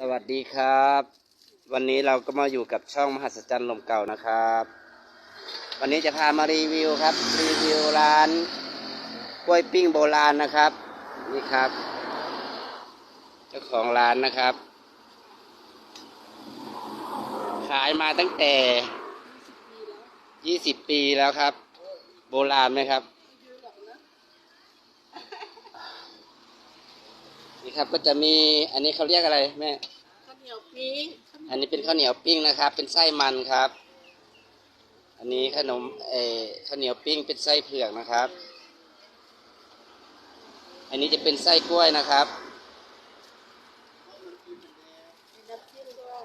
สวัสดีครับ วันนี้เราก็มาอยู่กับช่องมหัศจรรย์ลมเก่านะครับ วันนี้จะพามารีวิวครับ รีวิวร้านกล้วยปิ้งโบราณนะครับ นี่ครับ เจ้าของร้านนะครับ ขายมาตั้งแต่ 20 ปีแล้วครับ โบราณไหมครับ นี่ครับก็จะมีอันนี้เขาเรียกอะไรแม่ข้าวเหนียวปิ้งอันนี้เป็นข้าวเหนียวปิ้งนะครับ เป็นไส้มันครับ อันนี้ขนมเออข้าวเหนียวปิ้งเป็นไส้เผือกนะครับ อันนี้จะเป็นไส้กล้วยนะครับมีน้ำจิ้มด้วย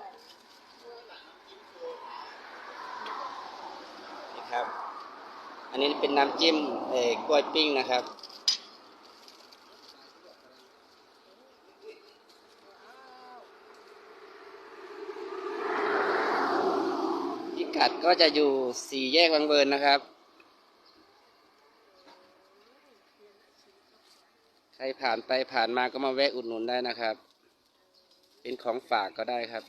นี่ครับ อันนี้เป็นน้ำจิ้มเออกล้วยปิ้งนะครับ กัดก็จะอยู่สี่แยกบางเบินนะครับ ใครผ่านไปผ่านมาก็มาแวะอุดหนุนได้นะครับ เป็นของฝากก็ได้ครับ